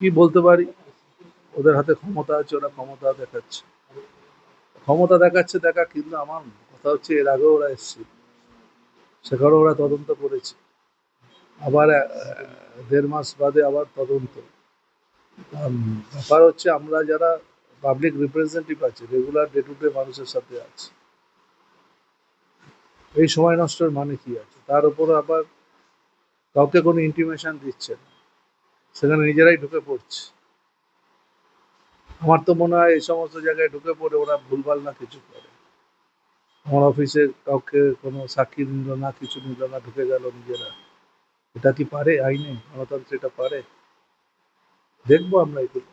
কি বলতে পারি? ওদের হাতে ক্ষমতা আছে, ওরা ক্ষমতা দেখাচ্ছে। ক্ষমতা দেখাচ্ছে দেখা, কিন্তু আমার কথা হচ্ছে, এর আগেও ওরা এসছে। সেখানে ওরা তদন্ত করেছে। আবার দেড় মাস বাদে আবার তদন্ত। ব্যাপার হচ্ছে, আমরা যারা পাবলিক রিপ্রেজেন্টেটিভ আছে রেগুলার ডে টু ডে মানুষের সাথে আছে, এই সময় নষ্টের মানে কি আছে? তার উপর আবার কাউকে কোনো ইন্টিমেশন দিচ্ছে না। সেখানে নিজেরাই ঢুকে পড়ছে। আমার তো মনে হয় এই সমস্ত জায়গায় ঢুকে পড়ে ওরা ভুলভাল না কিছু করে। আমার অফিসে কাউকে কোনো সাক্ষী নিল না, কিছু নিল না, ঢুকে গেল নিজেরা। এটা কি পারে আইনে? গণতন্ত্র এটা পারে? দেখব আমরা এগুলো।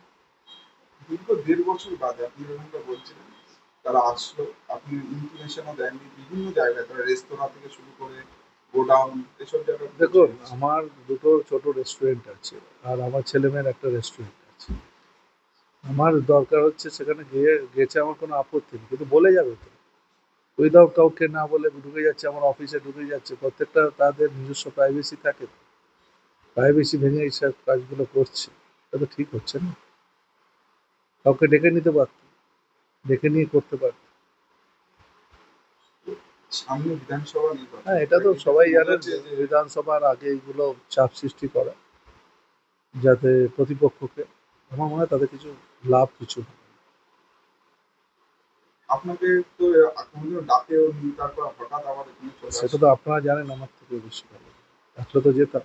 দীর্ঘ দেড় বছর বাদে আপনি বলছিলেন তারা আসলো, আপনি ইনফরমেশনও দেননি, বিভিন্ন জায়গায় তারা রেস্তোরাঁ থেকে শুরু করে গোডাউন এসব দেখুন আমার দুটো ছোট রেস্টুরেন্ট আছে আর আমার ছেলেমেয়ের একটা রেস্টুরেন্ট আছে। আমার দরকার হচ্ছে সেখানে গিয়ে গেছে আমার কোনো আপত্তি নেই কিন্তু বলে যাবে তো। উইদাউট কাউকে না বলে ঢুকে যাচ্ছে আমার অফিসে ঢুকে যাচ্ছে প্রত্যেকটা তাদের নিজস্ব প্রাইভেসি থাকে প্রাইভেসি ভেঙে এইসব কাজগুলো করছে এটা তো ঠিক হচ্ছে না। কাউকে ডেকে নিতে পারত ডেকে নিয়ে করতে পারত। সামনে বিধানসভা নির্বাচন। হ্যাঁ এটা তো সবাই জানেন বিধানসভার আগে এগুলো চাপ সৃষ্টি করা যাতে প্রতিপক্ষকে আমার মনে হয় তাদের কিছু লাভ কিছু আপনাকে তো কোনোদিনও ডাকেও তারপর হঠাৎ আবার সেটা তো আপনারা জানেন আমার থেকে বেশি ভালো আসলে তো যেতাম।